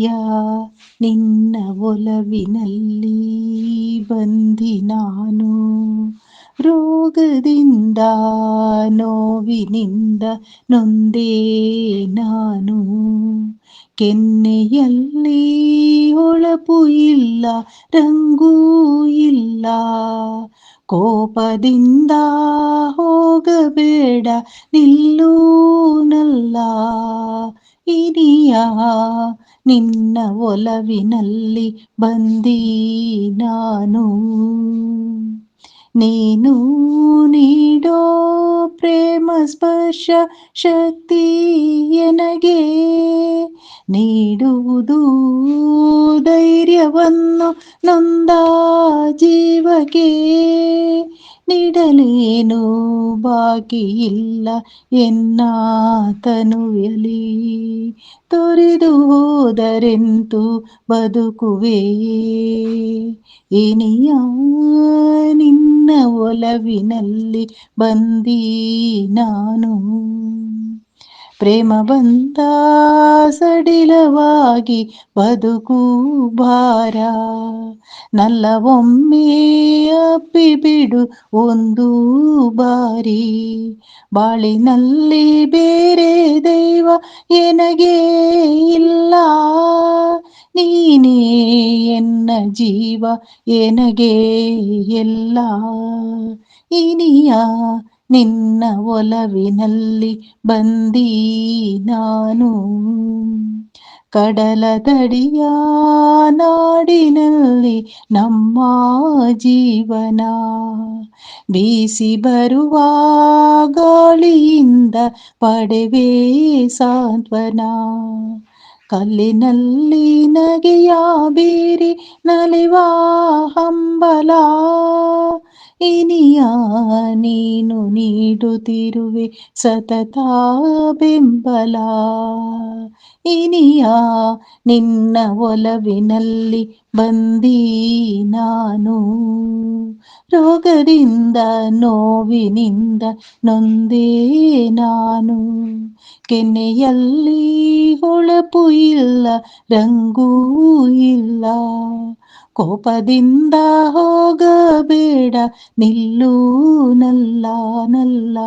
ಯಾ ನಿನ್ನ ಒಲವಿನಲ್ಲಿ ಬಂದಿ ನಾನು. ರೋಗದಿಂದ, ನೋವಿನಿಂದ ನೊಂದೇ ನಾನು. ಕೆನ್ನೆಯಲ್ಲಿ ಹೊಳಪು ಇಲ್ಲ, ರಂಗೂ ಇಲ್ಲ. ಕೋಪದಿಂದ ಹೋಗಬೇಡ, ನಿಲ್ಲೂನಲ್ಲ. ಇನಿಯ ನಿನ್ನ ಒಲವಿನಲ್ಲಿ ಬಂದೀ ನಾನು. ನೀನು ನೀಡೋ ಪ್ರೇಮ ಸ್ಪರ್ಶ ಶಕ್ತಿ ಎನಗೆ. ನೀಡುವುದು ಧೈರ್ಯವನ್ನು ನೊಂದ ಜೀವಕ್ಕೆ. ನೀಡಲೇನು ಬಾಕಿ ಇಲ್ಲ ಎನ್ನ ತನುವಲಿ ತೊರೆದು ಹೋದರೆಂತು ಬದುಕುವೆ? ಇನಿಯ ನಿನ್ನ ಒಲವಿನಲ್ಲಿ ಬಂದೀ ನಾನು. ಪ್ರೇಮ ಬಂದ ಸಡಿಲವಾಗಿ ಬದುಕು ಭಾರ. ನಲ್ಲ ಒಮ್ಮೆ ಅಪ್ಪಿಬಿಡು ಒಂದು ಬಾರಿ. ಬಾಳಿನಲ್ಲಿ ಬೇರೆ ದೈವ ಎನಗೆ ಇಲ್ಲ. ನೀನೇ ಎನ್ನ ಜೀವ ಎನಗೆ ಎಲ್ಲ ಇನಿಯ ನಿನ್ನ ಒಲವಿನಲ್ಲಿ ಬಂದೀ ನಾನು. ಕಡಲ ತಡಿಯ ನಾಡಿನಲ್ಲಿ ನಮ್ಮ ಜೀವನ ಬೀಸಿ ಬರುವ ಗಾಳಿಯಿಂದ ಪಡೆವೇ ಸಾಂತ್ವನ. ಕಲ್ಲಿನಲ್ಲಿ ನಗೆಯ ಬೀರಿ ನಲಿವ ಹಂಬಲ. ಇನಿಯ ನೀನು ನೀಡುತ್ತಿರುವೆ ಸತತ ಬೆಂಬಲ. ಇನಿಯ ನಿನ್ನ ಒಲವಿನಲ್ಲಿ ಬಂದೀ ನಾನು. ರೋಗದಿಂದ ನೋವಿನಿಂದ ನೊಂದೇ ನಾನು. ಕೆನ್ನೆಯಲ್ಲಿ ಹೊಳಪು ಇಲ್ಲ, ರಂಗೂ ಇಲ್ಲ. ಕೋಪದಿಂದ ಹೋಗಬೇಡ ನಿಲ್ಲೂ ನಲ್ಲ ನಲ್ಲ.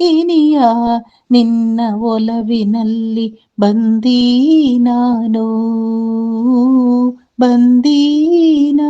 ಇನಿಯ ನಿನ್ನ ಒಲವಿನಲ್ಲಿ ಬಂದೀ ನಾನು ಬಂದಿ ನಾನು